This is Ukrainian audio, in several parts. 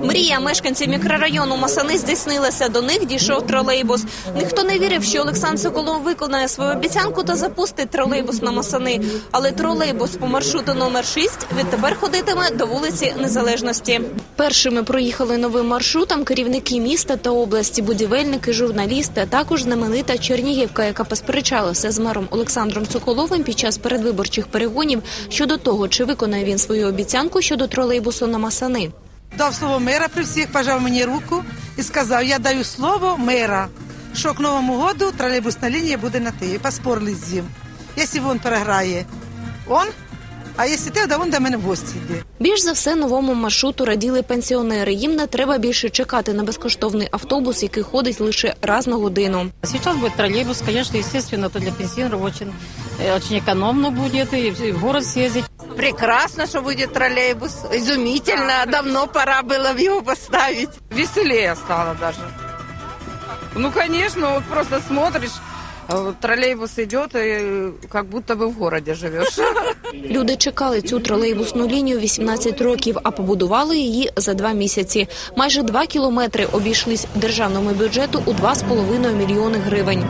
Мрія мешканців мікрорайону Масани здійснилася. До них дійшов тролейбус. Ніхто не вірив, що Олександр Соколов виконає свою обіцянку та запустить тролейбус на Масани. Але тролейбус по маршруту номер 6 відтепер ходитиме до вулиці Незалежності. Першими проїхали новим маршрутом керівники міста та області, будівельники, журналісти, а також знаменита Чернігівка, яка посперечалася з мером Олександром Соколовим під час передвиборчих перегонів щодо того, чи виконає він свою обіцянку щодо тролейбусу на Масани Дав слово мера при всіх, пожав мені руку і сказав: Я даю слово мера, що к Новому году тролейбусна лінія буде на ти. І поспорили з ним. Якщо він переграє, он, а якщо ти, то він до мене в гості йде. Більш за все новому маршруту раділи пенсіонери. Їм не треба більше чекати на безкоштовний автобус, який ходить лише раз на годину. Сейчас будет троллейбус, конечно, естественно, это для пенсионеров очень, э, очень экономно будет и в и в город съездить. Прекрасно, что будет троллейбус. Изумительно. Давно пора было в его поставить. Веселее стало даже. Ну, конечно, вот просто смотришь, э, троллейбус идет, и э, как будто бы в городе живешь. Люди чекали цю тролейбусну лінію 18 років, а побудували її за два місяці. Майже два кілометри обійшлись державному бюджету у 2,5 мільйони гривень.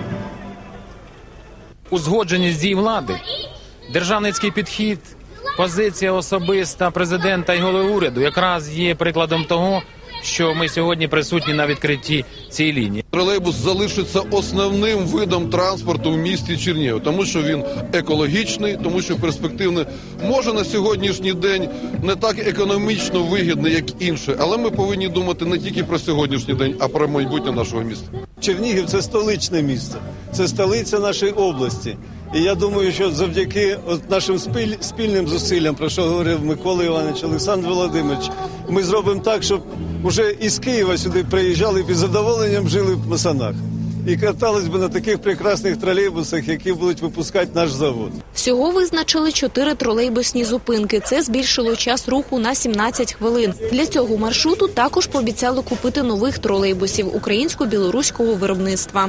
узгодженість дій влади, державницький підхід, позиція особиста президента і голови уряду якраз є прикладом того, що ми сьогодні присутні на відкритті цієї лінії. Тролейбус залишиться основним видом транспорту в місті Чернігів, тому що він екологічний, тому що перспективний. Може на сьогоднішній день не так економічно вигідний, як інший, але ми повинні думати не тільки про сьогоднішній день, а про майбутнє нашого міста. Чернігів це столичне місто, це столиця нашої області. І я думаю, що завдяки от нашим спіль- спільним зусиллям, про що говорив Микола Іванович, Олександр Володимирович, ми зробимо так, щоб уже із Києва сюди приїжджали і задоволенням жили в Масанах. І катались би на таких прекрасних тролейбусах, які будуть випускати наш завод. Всього визначили чотири тролейбусні зупинки. Це збільшило час руху на 17 хвилин. Для цього маршруту також пообіцяли купити нових тролейбусів українсько-білоруського виробництва.